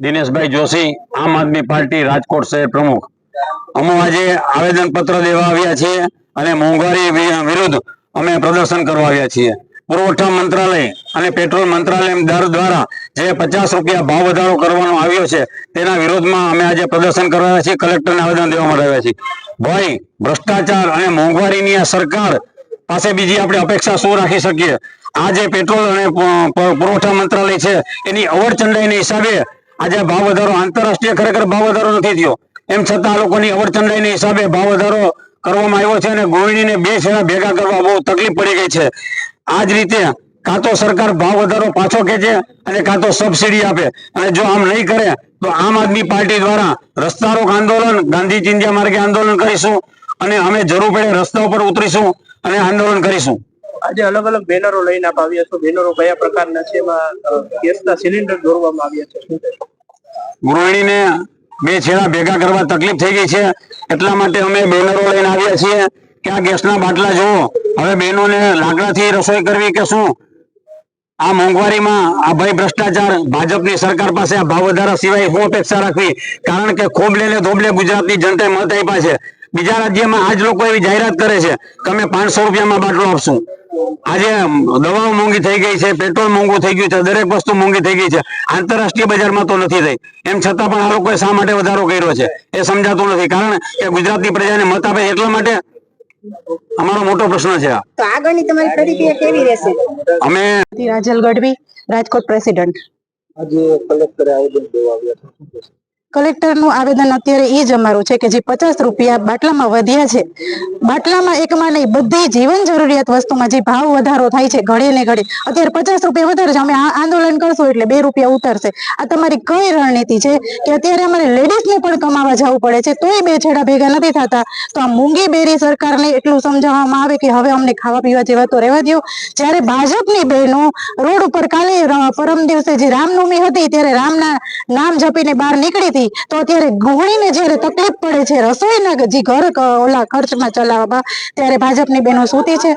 દિનેશભાઈ જોશી, આમ આદમી પાર્ટી રાજકોટ શહેર પ્રમુખ. અમે આજે આવેદન પત્ર દેવા આવ્યા છીએ અને મોંઘવારી વિરુદ્ધ અમે પ્રદર્શન કરવા આવ્યા છીએ. પુરવઠા મંત્રાલય અને પેટ્રોલ મંત્રાલય દર દ્વારા જે પચાસ રૂપિયા ભાવ વધારો કરવાનો આવ્યો છે, તેના વિરોધમાં અમે આજે પ્રદર્શન કરવા છીએ, કલેક્ટરને આવેદન દેવા માટે આવ્યા છીએ. ભાઈ, ભ્રષ્ટાચાર અને મોંઘવારીની આ સરકાર પાસે બીજી આપણે અપેક્ષા શું રાખી શકીએ? આ જે પેટ્રોલ અને પુરવઠા મંત્રાલય છે, એની અવરચંડાઈના હિસાબે આજે ભાવ વધારો આંતરરાષ્ટ્રીય ખરેખર ભાવ વધારો નથી થયો. એમ છતાં આ લોકોની અવરચંડાઈના હિસાબે ભાવ વધારો કરવામાં આવ્યો છે અને ગૃહિણીને બે સેવા ભેગા કરવા બહુ તકલીફ પડી ગઈ છે. આ જ રીતે કાં તો સરકાર ભાવ વધારો પાછો ખેંચે અને કાં તો સબસિડી આપે. અને જો આમ નહીં કરે, તો આમ આદમી પાર્ટી દ્વારા રસ્તા રોક આંદોલન, ગાંધી ચિંધ્યા માર્ગે આંદોલન કરીશું અને અમે જરૂર પડે રસ્તા ઉપર ઉતરીશું અને આંદોલન કરીશું. આજે અલગ અલગ બેનરો લઈને આપ આવ્યા છો. બેનરો કયા પ્રકારના છે? એમાં ગેસના સિલિન્ડર દોરવામાં આવ્યા છે? ગૃહિણીને બે છેડા ભેગા કરવા તકલીફ થઈ ગઈ છે. એટલા માટે અમે બેનરો લઈને આવ્યા છીએ કે આ ગેસના બાટલા જુઓ. હવે બહેનોને લાકડાથી રસોઈ કરવી કે શું? આ મોંઘવારીમાં આ ભાઈ ભ્રષ્ટાચાર ભાજપની સરકાર પાસે આ ભાવ વધારા સિવાય શું અપેક્ષા રાખવી. કારણ કે ખોબલે ને ધોબલે ગુજરાતની જનતાએ મત આપ્યા છે. બીજા રાજ્યમાં આજ લોકો એવી જાહેરાત કરે છે. કે અમે પાંચસો રૂપિયામાં બાટલો આપશું. આજે દવાઓ મોંઘી થઈ ગઈ છે પેટ્રોલ મોંઘું થઈ ગયું છે દરેક વસ્તુ મોંઘી થઈ ગઈ છે. આંતરરાષ્ટ્રીય બજારમાં તો નથી થઈ. એમ છતાં પણ આ લોકોએ શા માટે વધારો કર્યો છે? એ સમજાતું નથી. કારણ કે ગુજરાતની પ્રજાને મત આપે એટલા માટે અમારો મોટો પ્રશ્ન છે તો આગળની તમારી પ્રતિક્રિયા કેવી રહેશે? અમે રાજલ ગઢવી રાજકોટ પ્રેસિડેન્ટ. આજે કલેક્ટરે આવેદન દેવા આવ્યા? કલેક્ટરનું આવેદન અત્યારે એ જ અમારું છે કે જે પચાસ રૂપિયા બાટલામાં વધ્યા છે. બાટલામાં એકમાં નહીં, બધી જીવન જરૂરિયાત વસ્તુમાં જે ભાવ વધારો થાય છે ઘડે ને ઘડે, અત્યારે પચાસ રૂપિયા વધારે છે. અમે આંદોલન કરશું એટલે બે રૂપિયા ઉતરશે. આ તમારી કઈ રણનીતિ છે કે અત્યારે અમારે લેડીઝને પણ કમાવા જવું પડે છે, તોય બે છેડા ભેગા નથી થતા. તો આ મૂંગી બેરી સરકારને એટલું સમજાવવામાં આવે કે હવે અમને ખાવા પીવા જેવા તો રહેવા દો જ્યારે ભાજપની બહેનો રોડ ઉપર કાલે પરમ દિવસે જે રામનવમી હતી, ત્યારે રામના નામ જપીને બહાર નીકળી હતી, તો અત્યારે ગૃહિણીને જ્યારે તકલીફ પડે છે, રસોઈના જે ઘર ઓલા ખર્ચમાં ચલાવવામાં ત્યારે ભાજપની બહેનો સૂતી છે.